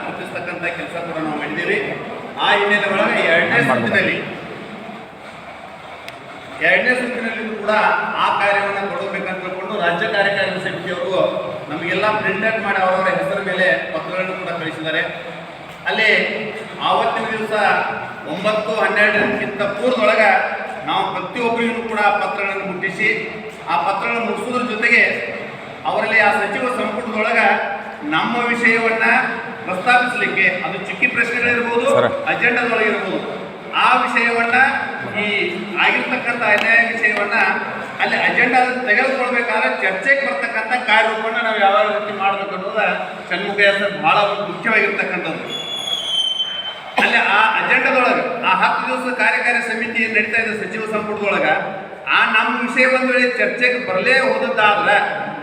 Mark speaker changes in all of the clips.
Speaker 1: ಗುರುತಿಸ್ತಕ್ಕಂಥ ಕೆಲಸ ಕೂಡ ನಾವು ಮಾಡಿದ್ದೀವಿ ಆ ಹಿನ್ನೆಲೆ ಒಳಗೆ ಎರಡನೇ ಸುತ್ತಿನಲ್ಲಿ ಎರಡನೇ ಸುತ್ತಿನಲ್ಲಿಯೂ ಕೂಡ ಆ ಕಾರ್ಯವನ್ನು ಕೊಡಬೇಕಂತ ತಿಳ್ಕೊಂಡು ರಾಜ್ಯ ಕಾರ್ಯಕಾರಿ ಸಮಿತಿಯವರು ನಮಗೆಲ್ಲ ಪ್ರಿಂಟ್ ಔಟ್ ಮಾಡಿ ಅವರವರ ಹೆಸರ ಮೇಲೆ ಪತ್ರಗಳನ್ನು ಕೂಡ ಕಳಿಸಿದ್ದಾರೆ. ಅಲ್ಲಿ ಆವತ್ತಿನ ದಿವಸ ಒಂಬತ್ತು ಹನ್ನೆರಡಕ್ಕಿಂತ ಪೂರ್ವದೊಳಗೆ ನಾವು ಪ್ರತಿಯೊಬ್ಬರಿಗೂ ಕೂಡ ಪತ್ರಗಳನ್ನು ಮುಟ್ಟಿಸಿ ಆ ಪತ್ರಗಳನ್ನು ಮುಟ್ಟಿಸೋದ್ರ ಜೊತೆಗೆ ಅವರಲ್ಲಿ ಆ ಸಚಿವ ಸಂಪುಟದೊಳಗ ನಮ್ಮ ವಿಷಯವನ್ನ ಪ್ರಸ್ತಾಪಿಸಲಿಕ್ಕೆ ಅದು ಚಿಕ್ಕಿ ಪ್ರಶ್ನೆಗಳಿರ್ಬೋದು
Speaker 2: ಇರಬಹುದು
Speaker 1: ಅಜೆಂಡಾದೊಳಗೆ ಇರ್ಬೋದು ಆ ವಿಷಯವನ್ನ ಈ ಆಗಿರ್ತಕ್ಕಂಥ ಅನ್ಯಾಯ ವಿಷಯವನ್ನ ಅಲ್ಲಿ ಅಜೆಂಡಾ ತೆಗೆದುಕೊಳ್ಬೇಕಾದ್ರೆ ಚರ್ಚೆಗೆ ಬರ್ತಕ್ಕಂಥ ಕಾರ್ಯರೂಪವನ್ನು ನಾವು ಯಾವ ರೀತಿ ಮಾಡಬೇಕು ಅನ್ನೋದ ಷಣ್ಮುಖಯ್ಯ ಸರ್ ಬಹಳ ಒಂದು ಮುಖ್ಯವಾಗಿರ್ತಕ್ಕಂಥದ್ದು. ಅಲ್ಲಿ ಆ ಅಜೆಂಡಾದೊಳಗೆ ಆ ಹತ್ತು ದಿವಸ ಕಾರ್ಯಕಾರಿ ಸಮಿತಿ ನಡೀತಾ ಇದೆ ಸಚಿವ ಸಂಪುಟದೊಳಗ. ಆ ನಮ್ಮ ವಿಷಯ ಒಂದು ವೇಳೆ ಚರ್ಚೆಗೆ ಬರಲೇ ಹೋದದ್ದಾದ್ರೆ,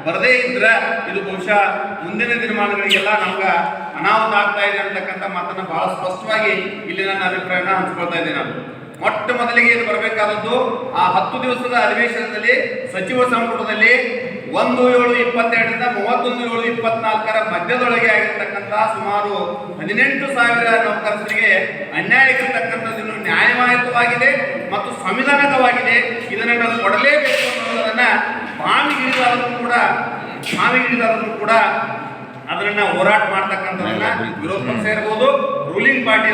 Speaker 1: ಬರದೇ ಇದ್ರೆ ಇದು ಬಹುಶಃ ಮುಂದಿನ ದಿನಮಾನಗಳಿಗೆಲ್ಲ ನಮ್ಗೆ ಅನಾಹುತ ಆಗ್ತಾ ಇದೆ ಅಂತಕ್ಕಂಥ ಮಾತನ್ನ ಬಹಳ ಸ್ಪಷ್ಟವಾಗಿ ಇಲ್ಲಿ ನನ್ನ ಅಭಿಪ್ರಾಯನ ಹಂಚ್ಕೊಳ್ತಾ ಇದ್ದೀನಿ ನಾನು. ಮೊಟ್ಟ ಮೊದಲಿಗೆ ಇದು ಬರಬೇಕಾದದ್ದು ಆ ಹತ್ತು ದಿವಸದ ಅಧಿವೇಶನದಲ್ಲಿ ಸಚಿವ ಸಂಪುಟದಲ್ಲಿ ಒಂದು ಏಳು ಇಪ್ಪತ್ತೆರಡರಿಂದ ಮೂವತ್ತೊಂದು ಏಳು ಇಪ್ಪತ್ನಾಲ್ಕರ ಮಧ್ಯದೊಳಗೆ ಆಗಿರ್ತಕ್ಕಂತಹ ಸುಮಾರು ಹದಿನೆಂಟು ಸಾವಿರ ನೌಕರರಿಗೆ ಅನ್ಯಾಯಕ್ಕಿರ್ತಕ್ಕಂಥದ್ದು ನ್ಯಾಯವಾಯಿತವಾಗಿದೆ ಮತ್ತು ಸಂವಿಧಾನಕವಾಗಿದೆ. ಇದನ್ನು ನಾವು ಕೊಡಲೇಬೇಕು ಅನ್ನೋದನ್ನ ಬಾವಿಗಿಳಿದಾದರೂ ಕೂಡ ಬಾವಿಗಿಳಿದಾದರೂ ಕೂಡ ಅದನ್ನ ಹೋರಾಟ ಮಾಡ್ತಕ್ಕಂಥದನ್ನ ವಿರೋಧ ಪಕ್ಷ ಇರ್ಬೋದು. ರೂಲಿಂಗ್ ಪಾರ್ಟಿ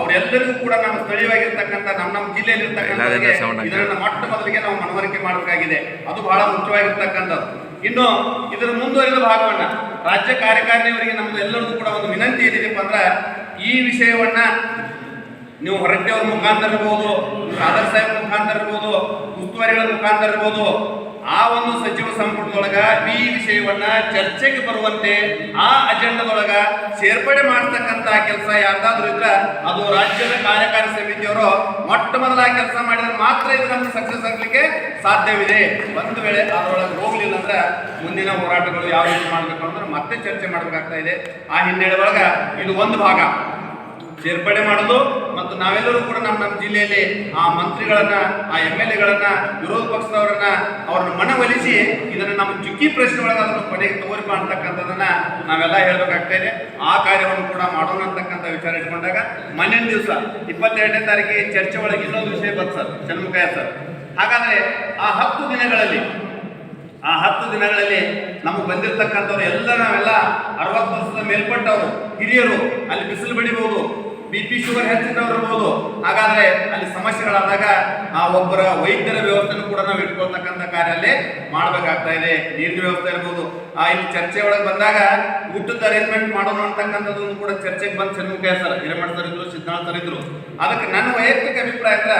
Speaker 1: ಅವರೆಲ್ಲರಿಗೂ ಕೂಡ ನಮ್ಮ ಸ್ಥಳೀಯವಾಗಿರ್ತಕ್ಕಂಥ ನಮ್ಮ ನಮ್ಮ ಜಿಲ್ಲೆಯಲ್ಲಿ. ಇದನ್ನ ಮೊಟ್ಟ ಮೊದಲಿಗೆ ನಾವು ಮನವರಿಕೆ ಮಾಡಬೇಕಾಗಿದೆ. ಅದು ಬಹಳ ಮುಖ್ಯವಾಗಿರ್ತಕ್ಕಂಥದ್ದು. ಇನ್ನು ಇದರ ಮುಂದುವರಿದ ಭಾಗವನ್ನ ರಾಜ್ಯ ಕಾರ್ಯಕಾರಿಣಿಯವರಿಗೆ ನಮ್ದು ಎಲ್ಲರಿಗೂ ಕೂಡ ಒಂದು ವಿನಂತಿ ಏನಿದೆಪ್ಪ ಅಂದ್ರೆ ಈ ವಿಷಯವನ್ನ ನೀವು ಹೊರಟ್ಟಿಯವ್ರ ಮುಖಾಂತರ ಇರ್ಬೋದು ಸಾದರ್ ಸಾಹೇಬ್ ಮುಖಾಂತರ ಇರ್ಬೋದು ಉಸ್ತುವಾರಿಗಳ ಮುಖಾಂತರ ಇರ್ಬೋದು ಆ ಒಂದು ಸಚಿವ ಸಂಪುಟದೊಳಗ ಈ ವಿಷಯವನ್ನ ಚರ್ಚೆಗೆ ಬರುವಂತೆ ಆ ಅಜೆಂಡಾದೊಳಗ ಸೇರ್ಪಡೆ ಮಾಡತಕ್ಕಂತ ಕೆಲಸ ಯಾರ್ದಾದ್ರೂ ಇದ್ರ ಅದು ರಾಜ್ಯದ ಕಾರ್ಯಕಾರಿ ಸಮಿತಿಯವರು ಮೊಟ್ಟ ಮೊದಲ ಕೆಲಸ ಮಾಡಿದ್ರೆ ಮಾತ್ರ ಇದು ನಮ್ಗೆ ಸಕ್ಸಸ್ ಆಗ್ಲಿಕ್ಕೆ ಸಾಧ್ಯವಿದೆ. ಒಂದು ವೇಳೆ ಅದರೊಳಗೆ ಹೋಗ್ಲಿಲ್ಲ ಅಂದ್ರೆ ಮುಂದಿನ ಹೋರಾಟಗಳು ಯಾವ ರೀತಿ ಮಾಡ್ಬೇಕು ಅಂದ್ರೆ ಮತ್ತೆ ಚರ್ಚೆ ಮಾಡಬೇಕಾಗ್ತಾ ಇದೆ. ಆ ಹಿನ್ನೆಲೆ ಒಳಗ ಇದು ಒಂದು ಭಾಗ. ಸೇರ್ಪಡೆ ಮಾಡೋದು ಮತ್ತು ನಾವೆಲ್ಲರೂ ಕೂಡ ನಮ್ಮ ನಮ್ಮ ಜಿಲ್ಲೆಯಲ್ಲಿ ಆ ಮಂತ್ರಿಗಳನ್ನ, ಆ ಎಂ ಎಲ್ ಎಗಳನ್ನ, ವಿರೋಧ ಪಕ್ಷದವರನ್ನ, ಅವ್ರನ್ನ ಮನವೊಲಿಸಿ ಇದನ್ನ ನಮ್ಮ ಚುಕ್ಕಿ ಪ್ರಶ್ನೆ ಅದನ್ನು ಕೊನೆಗೆ ತೋರಿ ಅಂತಕ್ಕಂಥದ್ದನ್ನ ನಾವೆಲ್ಲ ಹೇಳ್ಬೇಕಾಗ್ತಾ ಆ ಕಾರ್ಯವನ್ನು ಕೂಡ ಮಾಡೋಣ ಅಂತಕ್ಕಂಥ ವಿಚಾರ ಇಟ್ಕೊಂಡಾಗ ಮನೆಯ ದಿವಸ ಇಪ್ಪತ್ತೆರಡನೇ ತಾರೀಕಿಗೆ ಚರ್ಚೆ ಒಳಗೆ ಇನ್ನೊಂದು ವಿಷಯ ಬಂತು ಸರ್ ಜನ್ಮಕಾಯ ಸರ್. ಹಾಗಾದ್ರೆ ಆ ಹತ್ತು ದಿನಗಳಲ್ಲಿ, ಆ ಹತ್ತು ದಿನಗಳಲ್ಲಿ ನಮಗೆ ಬಂದಿರತಕ್ಕಂಥವ್ರು ಎಲ್ಲ ನಾವೆಲ್ಲ ಅರವತ್ತು ವರ್ಷದ ಮೇಲ್ಪಟ್ಟವರು, ಹಿರಿಯರು, ಅಲ್ಲಿ ಬಿಸಿಲು ಬಡಿಬಹುದು ಬಿ ಪಿ ಶುಗರ್ ಹೆಚ್ಚಿನವ್ರು ಇರ್ಬೋದು ಹಾಗಾದ್ರೆ ಅಲ್ಲಿ ಸಮಸ್ಯೆಗಳಾದಾಗ ಆ ಒಬ್ಬರ ವೈದ್ಯರ ವ್ಯವಸ್ಥೆನೂ ಕೂಡ ನಾವು ಇಟ್ಕೊಳ್ತಕ್ಕಂಥ ಕಾರ್ಯ ಅಲ್ಲಿ ಮಾಡಬೇಕಾಗ್ತಾ ಇದೆ. ನೀರಿನ ವ್ಯವಸ್ಥೆ ಇರ್ಬೋದು. ಆ, ಇಲ್ಲಿ ಚರ್ಚೆ ಒಳಗೆ ಬಂದಾಗ ಊಟದ ಅರೇಂಜ್ಮೆಂಟ್ ಮಾಡೋಣ ಅಂತಕ್ಕಂಥದ್ದು ಕೂಡ ಚರ್ಚೆಗೆ ಬಂದು ಷಣ್ಮುಖ ಸರ್, ಹಿರೇಮಠ ಸರ್ ಇದ್ರು ಸಿದ್ಧಾರ್ಥ ಸರ್ ಇದ್ರು. ಅದಕ್ಕೆ ನನ್ನ ವೈಯಕ್ತಿಕ ಅಭಿಪ್ರಾಯ ಅಂದ್ರೆ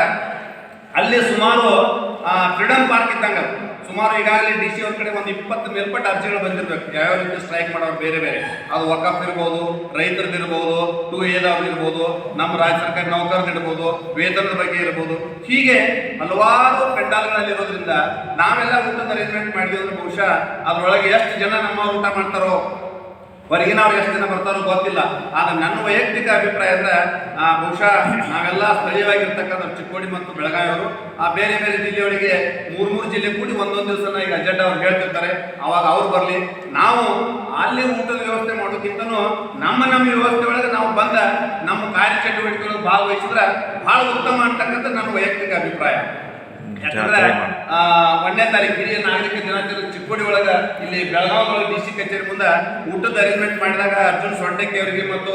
Speaker 1: ಅಲ್ಲಿ ಸುಮಾರು ಫ್ರೀಡಮ್ ಪಾರ್ಕ್ ಇದ್ದಂಗ ಸುಮಾರು ಈಗಾಗಲೇ ಡಿ ಸಿ ಅವ್ರ ಕಡೆ ಒಂದು ಇಪ್ಪತ್ತು ಮೇಲ್ಪಟ್ಟ ಅರ್ಜಿಗಳು ಬಂದಿರ್ಬೇಕು. ಯಾವ್ಯಾವ ರೀತಿ ಸ್ಟ್ರೈಕ್ ಮಾಡೋರು ಬೇರೆ ಬೇರೆ. ಅದು ವಕಫ್ ಇರ್ಬೋದು ರೈತರದ್ದು ಇರ್ಬೋದು, ಟೂ ಎದವ್ರದ್ದು ಇರ್ಬೋದು, ನಮ್ಮ ರಾಜ್ಯ ಸರ್ಕಾರ ನೌಕರದ್ದು ಇರ್ಬೋದು, ವೇತನದ ಬಗ್ಗೆ ಇರ್ಬೋದು. ಹೀಗೆ ಹಲವಾರು ಪೆಂಡಾಲ್ಗಳಲ್ಲಿ ಇರೋದ್ರಿಂದ ನಾವೆಲ್ಲ ಊಟದ ಅರೇಂಜ್ಮೆಂಟ್ ಮಾಡಿದ್ವಿ ಬಹುಶಃ ಅದರೊಳಗೆ ಎಷ್ಟು ಜನ ನಮ್ಮ ಊಟ ಮಾಡ್ತಾರೋ ಹೊರಗಿನವ್ರು ಎಷ್ಟು ಜನ ಬರ್ತಾರೋ ಗೊತ್ತಿಲ್ಲ. ಆದ್ರೆ ನನ್ನ ವೈಯಕ್ತಿಕ ಅಭಿಪ್ರಾಯ ಅಂದ್ರೆ ಬಹುಶಃ ನಾವೆಲ್ಲ ಸ್ಥಳೀಯವಾಗಿರ್ತಕ್ಕಂಥ ಚಿಕ್ಕೋಡಿ ಮತ್ತು ಬೆಳಗಾವಿಯವರು, ಆ ಬೇರೆ ಬೇರೆ ಜಿಲ್ಲೆಯವರಿಗೆ ಮೂರು ಮೂರು ಜಿಲ್ಲೆ ಕೂಡಿ ಒಂದೊಂದು ದಿವಸನ ಈಗ ಅಜೆಂಡಾ ಅವ್ರು ಹೇಳ್ತಿರ್ತಾರೆ. ಅವಾಗ ಅವ್ರು ಬರಲಿ. ನಾವು ಅಲ್ಲಿ ಊಟದ ವ್ಯವಸ್ಥೆ ಮಾಡೋಕ್ಕಿಂತನೂ ನಮ್ಮ ನಮ್ಮ ವ್ಯವಸ್ಥೆ ಒಳಗೆ ನಾವು ಬಂದ ನಮ್ಮ ಕಾರ್ಯಚಟುವಟಿಕೆಗಳು ಭಾಗವಹಿಸಿದ್ರೆ ಬಹಳ ಉತ್ತಮ ಅಂತಕ್ಕಂಥ ನನ್ನ ವೈಯಕ್ತಿಕ ಅಭಿಪ್ರಾಯ. ಯಾಕಂದ್ರೆ ಆ, ಒಂದನೇ ತಾರೀಕು ಹಿರಿಯ ನಾಗರಿಕ ದಿನಾಚರಣೆ ಚಿಕ್ಕೋಡಿ ಒಳಗ ಇಲ್ಲಿ ಬೆಳಗಾವಿ ಒಳಗೆ ಡಿ ಸಿ ಕಚೇರಿ ಮುಂದೆ ಊಟದ ಅರೇಂಜ್ಮೆಂಟ್ ಮಾಡಿದಾಗ ಅರ್ಜುನ್ ಸೊಂಡಕ್ಕಿ ಅವರಿಗೆ ಮತ್ತು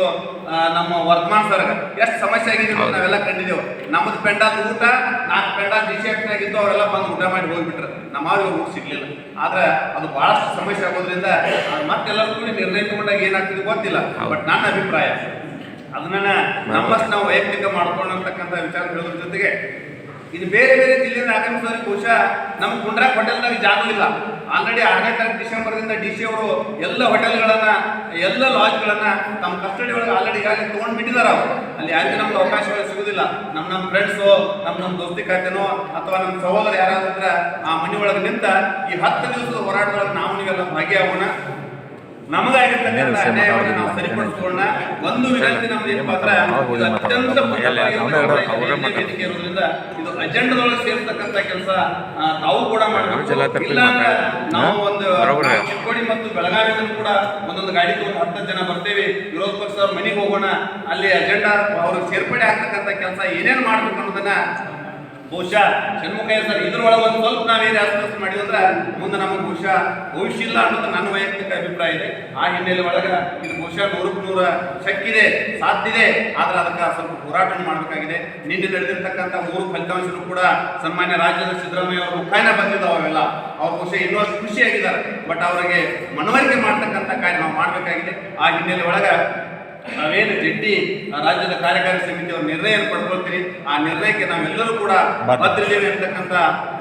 Speaker 1: ನಮ್ಮ ವರ್ಧಮಾನ್ ಸರ್ ಎಷ್ಟು ಸಮಸ್ಯೆ ಆಗಿದೆ ನಾವೆಲ್ಲ ಕಂಡಿದ್ದೇವೆ. ನಮ್ಮದು ಪೆಂಡಾದ ಊಟ ನಾಲ್ಕು ಪೆಂಡಾದ ಡಿ ಸಿ ಆಗಿದ್ದು ಅವರೆಲ್ಲ ಬಂದು ಊಟ ಮಾಡಿ ಹೋಗ್ಬಿಟ್ರೆ. ನಮ್ಮ ಊಟ ಸಿಗ್ಲಿಲ್ಲ. ಆದ್ರೆ ಅದು ಬಹಳಷ್ಟು ಸಮಸ್ಯೆ ಆಗೋದ್ರಿಂದ ಮತ್ತೆಲ್ಲರೂ ಕೂಡಿ ನಿರ್ಣಯ ತಗೊಂಡಾಗ ಏನಾಗ್ತದೆ ಗೊತ್ತಿಲ್ಲ. ಬಟ್ ನನ್ನ ಅಭಿಪ್ರಾಯ ಅದನ್ನ ನಮ್ಮಷ್ಟು ನಾವು ವೈಯಕ್ತಿಕ ಮಾಡ್ಕೊಳ್ಳತಕ್ಕಂಥ ವಿಚಾರ ಹೇಳೋದ್ರ ಜೊತೆಗೆ ಇದು ಬೇರೆ ಬೇರೆ ಜಿಲ್ಲೆಯಿಂದ ಆಗಮಿಸೋರಿಗೆ ಬಹುಶಃ ನಮ್ಮ ಕುಂಡ್ರಾಕ್ ಹೋಟೆಲ್ದಾಗ ಜಾಗ ಇಲ್ಲ. ಆಲ್ರೆಡಿ ಆರನೇ ತಾರೀಕು ಡಿಸೆಂಬರ್ದಿಂದ ಡಿ ಸಿ ಅವರು ಎಲ್ಲ ಹೋಟೆಲ್ಗಳನ್ನು ಎಲ್ಲ ಲಾಜ್ಗಳನ್ನು ತಮ್ಮ ಕಸ್ಟಡಿ ಒಳಗೆ ಆಲ್ರೆಡಿ ಈಗಾಗಲೇ ತೊಗೊಂಡು ಬಿಟ್ಟಿದ್ದಾರೆ ಅವರು. ಅಲ್ಲಿ ಯಾರಿಗೂ ನಮ್ಗೆ ಅವಕಾಶಗಳು ಸಿಗೋದಿಲ್ಲ. ನಮ್ಮ ನಮ್ಮ ಫ್ರೆಂಡ್ಸು ನಮ್ಮ ನಮ್ಮ ದೋಸ್ತಿ ಖಾತೆನೋ, ಅಥವಾ ನಮ್ಮ ಸಹೋದರ ಯಾರಾದ್ರೂ ಆ ಮನೆ ಒಳಗೆ ನಿಂತ ಈ ಹತ್ತು ದಿವಸದ ಹೋರಾಟದೊಳಗೆ ನಾವು ನೀವೆಲ್ಲ ಭಾಗಿಯಾಗೋಣ. ಸರಿಪಡಿಸ್ಕೊಳ್ಳೋಣ. ಒಂದು ವಿನಂತಿ ನಮ್ದು ಏನಪ್ಪಾ ಅತ್ಯಂತ
Speaker 2: ಅವರೇ
Speaker 1: ಇರೋದ್ರಿಂದ ಇದು ಅಜೆಂಡದೊಳಗೆ ಸೇರ್ತಕ್ಕಂಥ ಕೆಲಸ ತಾವು ಕೂಡ ಮಾಡಬೇಕು. ಇಲ್ಲ ನಾವು ಒಂದು ಚಿಕ್ಕೋಡಿ ಮತ್ತು ಬೆಳಗಾವಿಯಿಂದ ಕೂಡ ಒಂದೊಂದು ಗಾಡಿ ತಗೊಂಡು ಹತ್ತು ಜನ ಬರ್ತೇವೆ. ವಿರೋಧ ಪಕ್ಷದವ್ರ ಮನೆಗೆ ಹೋಗೋಣ. ಅಲ್ಲಿ ಅಜೆಂಡಾ ಅವ್ರಿಗೆ ಸೇರ್ಪಡೆ ಆಗ್ತಕ್ಕಂಥ ಕೆಲಸ ಏನೇನು ಮಾಡ್ಬೇಕು ಅನ್ನೋದನ್ನ ಬಹುಶಃ ಷಣ್ಮುಖಯ್ಯ ಸರ್ ಇದ್ರೊಳಗೆ ಒಂದು ಸ್ವಲ್ಪ ನಾವೇನು ಆಸ್ಪತ್ರೆ ಮಾಡಿದ್ವಿ ಅಂದ್ರೆ ಮುಂದೆ ನಮಗೆ ಬಹುಶಃ ಭವಿಷ್ಯ ಇಲ್ಲ ಅನ್ನೋದು ನನ್ನ ವೈಯಕ್ತಿಕ ಅಭಿಪ್ರಾಯ ಇದೆ. ಆ ಹಿನ್ನೆಲೆ ಒಳಗೆ ಇದು ಬಹುಶಃ ನೂರಕ್ಕೆ ನೂರ ಶಕ್ತಿದೆ ಸಾಧ್ಯದೆ ಆದ್ರೆ ಅದಕ್ಕೆ ಸ್ವಲ್ಪ ಹೋರಾಟ ಮಾಡಬೇಕಾಗಿದೆ. ನಿನ್ನೆ ನಡೆದಿರ್ತಕ್ಕಂಥ ಮೂರು ಫಲಿತಾಂಶಗಳು ಕೂಡ ಸನ್ಮಾನ್ಯ ರಾಜ್ಯದ ಸಿದ್ದರಾಮಯ್ಯ ಅವರು ಮುಖಾಯನ ಬಂದಿದ್ದಾವೆ ಅವೆಲ್ಲ. ಅವ್ರು ಬಹುಶಃ ಇನ್ನೂ ಖುಷಿಯಾಗಿದ್ದಾರೆ. ಬಟ್ ಅವರಿಗೆ ಮನವರಿಕೆ ಮಾಡ್ತಕ್ಕಂಥ ಕಾರ್ಯ ನಾವು ಮಾಡಬೇಕಾಗಿದೆ. ಆ ಹಿನ್ನೆಲೆ ಒಳಗೆ ನಾವೇನು ಜಂಟಿ ರಾಜ್ಯದ ಕಾರ್ಯಕಾರಿ ಸಮಿತಿಯ ನಿರ್ಣಯ ಪಡ್ಕೊಳ್ತೀರಿ? ಆ ನಿರ್ಣಯಕ್ಕೆ ನಾವೆಲ್ಲರೂ ಕೂಡ ಬದ್ರಿದ್ದೇವೆ ಅಂತಕ್ಕಂಥ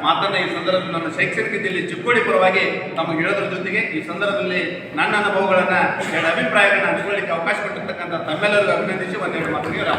Speaker 1: ಮಾತನ್ನ ಈ ಸಂದರ್ಭದಲ್ಲಿ ನನ್ನ ಶೈಕ್ಷಣಿಕ ಜಿಲ್ಲೆ ಚಿಕ್ಕೋಡಿ ಪರವಾಗಿ ತಮಗೆ ಹೇಳೋದ್ರ ಜೊತೆಗೆ ಈ ಸಂದರ್ಭದಲ್ಲಿ ನನ್ನ ಅನುಭವಗಳನ್ನ ಎರಡು ಅಭಿಪ್ರಾಯಗಳನ್ನ ಹಂಚಿಕೊಳ್ಳಿಕ್ಕೆ ಅವಕಾಶ ಕೊಟ್ಟಿರ್ತಕ್ಕಂಥ ತಮ್ಮೆಲ್ಲರಿಗೂ ಅಭಿನಂದಿಸಿ ಒಂದೆರಡು
Speaker 2: ಮಾತುಗಳು